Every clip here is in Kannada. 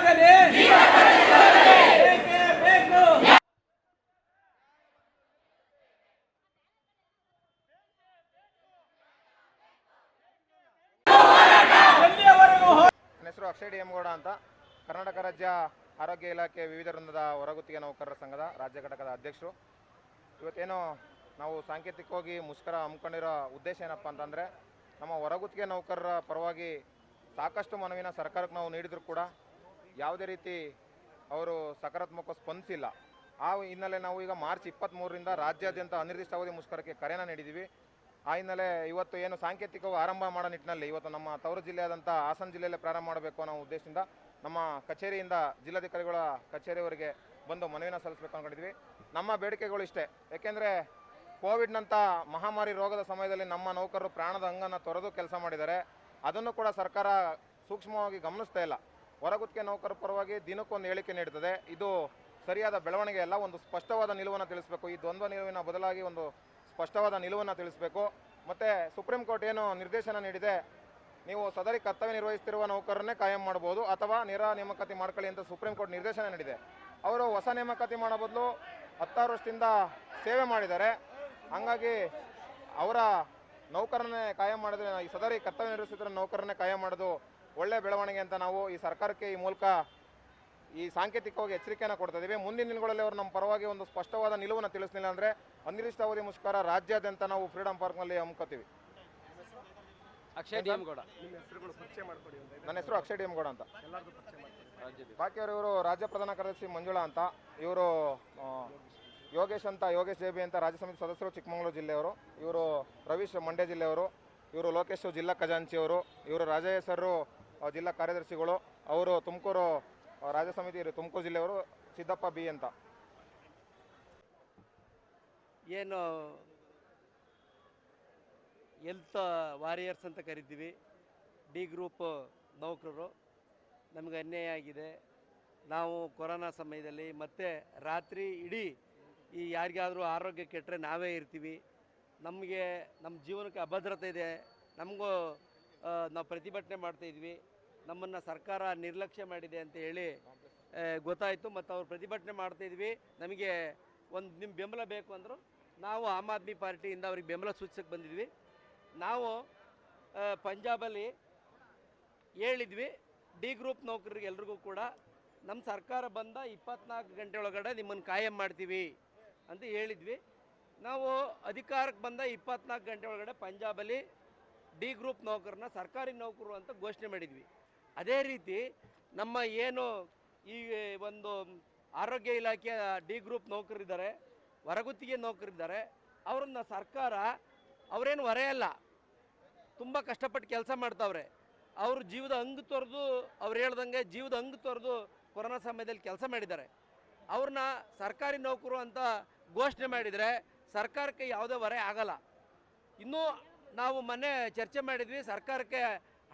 ಈಗಾಗಲೇ ಅಕ್ಷಯ್ ಡಿಎಂಗೌಡ ಅಂತ. ಕರ್ನಾಟಕ ರಾಜ್ಯ ಆರೋಗ್ಯ ಇಲಾಖೆ ವಿವಿಧ ವೃಂದದ ಹೊರಗುತ್ತಿಗೆ ನೌಕರರ ಸಂಘದ ರಾಜ್ಯ ಘಟಕದ ಅಧ್ಯಕ್ಷರು. ಇವತ್ತೇನು ನಾವು ಸಾಂಕೇತಿಕವಾಗಿ ಮುಷ್ಕರ ಹಮ್ಮಿಕೊಂಡಿರೋ ಉದ್ದೇಶ ಏನಪ್ಪ ಅಂತಂದರೆ, ನಮ್ಮ ಹೊರಗುತ್ತಿಗೆ ನೌಕರರ ಪರವಾಗಿ ಸಾಕಷ್ಟು ಮನವಿನ ಸರ್ಕಾರಕ್ಕೆ ನಾವು ನೀಡಿದರೂ ಕೂಡ ಯಾವುದೇ ರೀತಿ ಅವರು ಸಕಾರಾತ್ಮಕ ಸ್ಪಂದಿಸಿಲ್ಲ. ಆ ಹಿನ್ನೆಲೆ ನಾವು ಈಗ ಮಾರ್ಚ್ ಇಪ್ಪತ್ತ್ಮೂರರಿಂದ ರಾಜ್ಯಾದ್ಯಂತ ಅನಿರ್ದಿಷ್ಟಾವಧಿ ಮುಷ್ಕರಕ್ಕೆ ಕರೆನ ನೀಡಿದ್ದೀವಿ ಆ ಹಿನ್ನೆಲೆ ಇವತ್ತು ಏನು ಸಾಂಕೇತಿಕವಾಗಿ ಆರಂಭ ಮಾಡೋ ನಿಟ್ಟಿನಲ್ಲಿ ಇವತ್ತು ನಮ್ಮ ತವರು ಜಿಲ್ಲೆಯಾದಂಥ ಹಾಸನ ಜಿಲ್ಲೆಯಲ್ಲೇ ಪ್ರಾರಂಭ ಮಾಡಬೇಕು ಅನ್ನೋ ಉದ್ದೇಶದಿಂದ ನಮ್ಮ ಕಚೇರಿಯಿಂದ ಜಿಲ್ಲಾಧಿಕಾರಿಗಳ ಕಚೇರಿವರೆಗೆ ಬಂದು ಮನವಿನ ಸಲ್ಲಿಸಬೇಕು ಅಂದ್ಕೊಂಡಿದ್ವಿ ನಮ್ಮ ಬೇಡಿಕೆಗಳು ಇಷ್ಟೇ. ಏಕೆಂದರೆ ಕೋವಿಡ್ನಂಥ ಮಹಾಮಾರಿ ರೋಗದ ಸಮಯದಲ್ಲಿ ನಮ್ಮ ನೌಕರರು ಪ್ರಾಣದ ಅಂಗನ್ನು ತೊರೆದು ಕೆಲಸ ಮಾಡಿದ್ದಾರೆ. ಅದನ್ನು ಕೂಡ ಸರ್ಕಾರ ಸೂಕ್ಷ್ಮವಾಗಿ ಗಮನಿಸ್ತಾ ಇಲ್ಲ. ಹೊರಗುತ್ತಿಗೆ ನೌಕರ ಪರವಾಗಿ ದಿನಕ್ಕೊಂದು ಹೇಳಿಕೆ ನೀಡುತ್ತದೆ ಇದು ಸರಿಯಾದ ಬೆಳವಣಿಗೆ ಅಲ್ಲ, ಒಂದು ಸ್ಪಷ್ಟವಾದ ನಿಲುವನ್ನು ತಿಳಿಸಬೇಕು. ಈ ದ್ವಂದ್ವ ನಿಲುವಿನ ಬದಲಾಗಿ ಒಂದು ಸ್ಪಷ್ಟವಾದ ನಿಲುವನ್ನು ತಿಳಿಸಬೇಕು. ಮತ್ತು ಸುಪ್ರೀಂ ಕೋರ್ಟ್ ಏನು ನಿರ್ದೇಶನ ನೀಡಿದೆ, ನೀವು ಸದರಿ ಕರ್ತವ್ಯ ನಿರ್ವಹಿಸುತ್ತಿರುವ ನೌಕರನ್ನೇ ಕಾಯಂ ಮಾಡ್ಬೋದು ಅಥವಾ ನೇರ ನೇಮಕಾತಿ ಮಾಡ್ಕೊಳ್ಳಿ ಅಂತ ಸುಪ್ರೀಂ ಕೋರ್ಟ್ ನಿರ್ದೇಶನ ನೀಡಿದೆ. ಅವರು ಹೊಸ ನೇಮಕಾತಿ ಮಾಡೋ ಬದಲು ಹತ್ತಾರು ವರ್ಷದಿಂದ ಸೇವೆ ಮಾಡಿದ್ದಾರೆ. ಹಾಗಾಗಿ ಅವರ ನೌಕರನ್ನೇ ಕಾಯಂ ಮಾಡಿದ್ರೆ, ಈ ಸದರಿ ಕರ್ತವ್ಯ ನಿರ್ವಹಿಸುತ್ತಿರೋ ನೌಕರನ್ನೇ ಕಾಯಂ ಮಾಡೋದು ಒಳ್ಳೆ ಬೆಳವಣಿಗೆ ಅಂತ ನಾವು ಈ ಸರ್ಕಾರಕ್ಕೆ ಈ ಮೂಲಕ ಈ ಸಾಂಕೇತಿಕವಾಗಿ ಎಚ್ಚರಿಕೆಯನ್ನು ಕೊಡ್ತಾ ಇದ್ದೀವಿ ಮುಂದಿನ ದಿನಗಳಲ್ಲಿ ಅವರು ನಮ್ಮ ಪರವಾಗಿ ಒಂದು ಸ್ಪಷ್ಟವಾದ ನಿಲುವನ್ನು ತಿಳಿಸಲಿಲ್ಲ ಅಂದರೆ ಅನಿರ್ದಿಷ್ಟಾವಧಿ ಮುಷ್ಕರ ರಾಜ್ಯಾದ್ಯಂತ ನಾವು ಫ್ರೀಡಂ ಪಾರ್ಕ್ನಲ್ಲಿ ಅಕ್ಷಯ್ ಗೌಡ. ಅಂತ ನನ್ನ ಹೆಸರು ಅಕ್ಷಯ್ ಡಿಎಂಗೌಡ ಅಂತ. ಬಾಕಿಯವರು ಇವರು ರಾಜ್ಯ ಪ್ರಧಾನ ಕಾರ್ಯದರ್ಶಿ ಮಂಜುಳಾ ಅಂತ. ಇವರು ಯೋಗೇಶ್ ಅಂತ ಯೋಗೇಶ್ ಜೇಬಿ ಅಂತ ರಾಜ್ಯ ಸಮಿತಿ ಸದಸ್ಯರು ಚಿಕ್ಕಮಗಳೂರು ಜಿಲ್ಲೆಯವರು. ಇವರು ರವೀಶ್ ಮಂಡ್ಯ ಜಿಲ್ಲೆಯವರು. ಇವರು ಲೋಕೇಶ್ ಜಿಲ್ಲಾ ಖಜಾಂಚಿಯವರು. ಇವರು ರಾಜಯ್ಯ ಸರ್ರು ಆ, ಜಿಲ್ಲಾ ಕಾರ್ಯದರ್ಶಿಗಳು, ಅವರು ತುಮಕೂರು ರಾಜ್ಯ ಸಮಿತಿ ತುಮಕೂರು ಜಿಲ್ಲೆಯವರು ಸಿದ್ದಪ್ಪ ಬಿ ಅಂತ. ಏನು ಎಲ್ತ್ ವಾರಿಯರ್ಸ್ ಅಂತ ಕರಿತೀವಿ. ಡಿ ಗ್ರೂಪ್ ನೌಕರರು. ನಮಗೆ ಅನ್ಯಾಯ ಆಗಿದೆ. ನಾವು ಕೊರೋನಾ ಸಮಯದಲ್ಲಿ ಮತ್ತೆ ರಾತ್ರಿ ಇಡೀ ಈ ಯಾರಿಗಾದರೂ ಆರೋಗ್ಯ ಕೆಟ್ಟರೆ ನಾವೇ ಇರ್ತೀವಿ. ನಮಗೆ ನಮ್ಮ ಜೀವನಕ್ಕೆ ಅಭದ್ರತೆ ಇದೆ. ನಮಗೂ ನಾವು ಪ್ರತಿಭಟನೆ ಮಾಡ್ತಾಯಿದ್ವಿ ನಮ್ಮನ್ನು ಸರ್ಕಾರ ನಿರ್ಲಕ್ಷ್ಯ ಮಾಡಿದೆ ಅಂತ ಹೇಳಿ ಗೊತ್ತಾಯಿತು ಮತ್ತು ಅವ್ರು ಪ್ರತಿಭಟನೆ ಮಾಡ್ತಾಯಿದ್ವಿ ನಮಗೆ ಒಂದು ನಿಮ್ಮ ಬೆಂಬಲ ಬೇಕು ಅಂದರು ನಾವು ಆಮ್ ಆದ್ಮಿ ಪಾರ್ಟಿಯಿಂದ ಅವ್ರಿಗೆ ಬೆಂಬಲ ಸೂಚಿಸಕ್ಕೆ ಬಂದಿದ್ವಿ. ನಾವು ಪಂಜಾಬಲ್ಲಿ ಹೇಳಿದ್ವಿ. ಡಿ ಗ್ರೂಪ್ ನೌಕರರಿಗೆ ಎಲ್ರಿಗೂ ಕೂಡ ನಮ್ಮ ಸರ್ಕಾರ ಬಂದ ಇಪ್ಪತ್ನಾಲ್ಕು ಗಂಟೆ ಒಳಗಡೆ ನಿಮ್ಮನ್ನು ಕಾಯಂ ಮಾಡ್ತೀವಿ ಅಂತ ಹೇಳಿದ್ವಿ. ನಾವು ಅಧಿಕಾರಕ್ಕೆ ಬಂದ ಇಪ್ಪತ್ನಾಲ್ಕು ಗಂಟೆ ಒಳಗಡೆ ಪಂಜಾಬಲ್ಲಿ ಡಿ ಗ್ರೂಪ್ ನೌಕರನ್ನ ಸರ್ಕಾರಿ ನೌಕರರು ಅಂತ ಘೋಷಣೆ ಮಾಡಿದ್ವಿ. ಅದೇ ರೀತಿ ನಮ್ಮ ಏನು ಈ ಒಂದು ಆರೋಗ್ಯ ಇಲಾಖೆಯ ಡಿ ಗ್ರೂಪ್ ನೌಕರಿದ್ದಾರೆ ಹೊರಗುತ್ತಿಗೆ ನೌಕರಿದ್ದಾರೆ, ಅವ್ರನ್ನ ಸರ್ಕಾರ ಅವರೇನು ಹೊರೆಯಲ್ಲ ತುಂಬ ಕಷ್ಟಪಟ್ಟು ಕೆಲಸ ಮಾಡ್ತಾವ್ರೆ. ಅವರು ಜೀವದ ಅಂಗು ತೊರೆದು ಅವ್ರು ಹೇಳ್ದಂಗೆ ಜೀವದ ಅಂಗು ತೊರೆದು ಕೊರೋನಾ ಸಮಯದಲ್ಲಿ ಕೆಲಸ ಮಾಡಿದ್ದಾರೆ. ಅವ್ರನ್ನ ಸರ್ಕಾರಿ ನೌಕರು ಅಂತ ಘೋಷಣೆ ಮಾಡಿದರೆ ಸರ್ಕಾರಕ್ಕೆ ಯಾವುದೇ ಹೊರೆ ಆಗಲ್ಲ. ಇನ್ನೂ ನಾವು ಮೊನ್ನೆ ಚರ್ಚೆ ಮಾಡಿದ್ವಿ, ಸರ್ಕಾರಕ್ಕೆ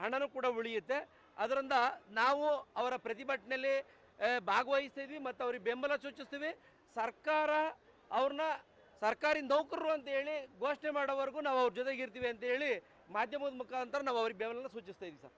ಹಣನೂ ಕೂಡ ಉಳಿಯುತ್ತೆ. ಅದರಿಂದ ನಾವು ಅವರ ಪ್ರತಿಭಟನೆಯಲ್ಲಿ ಭಾಗವಹಿಸ್ತೀವಿ ಮತ್ತು ಅವ್ರಿಗೆ ಬೆಂಬಲ ಸೂಚಿಸ್ತೀವಿ. ಸರ್ಕಾರ ಅವ್ರನ್ನ, ಸರ್ಕಾರಿ ನೌಕರರು ಅಂತ ಹೇಳಿ ಘೋಷಣೆ ಮಾಡೋವರೆಗೂ ನಾವು ಅವ್ರ ಜೊತೆಗಿರ್ತೀವಿ ಅಂತ ಹೇಳಿ ಮಾಧ್ಯಮದ ಮುಖಾಂತರ ನಾವು ಅವ್ರಿಗೆ ಬೆಂಬಲ ಸೂಚಿಸ್ತಾ ಇದ್ದೀವಿ ಸರ್.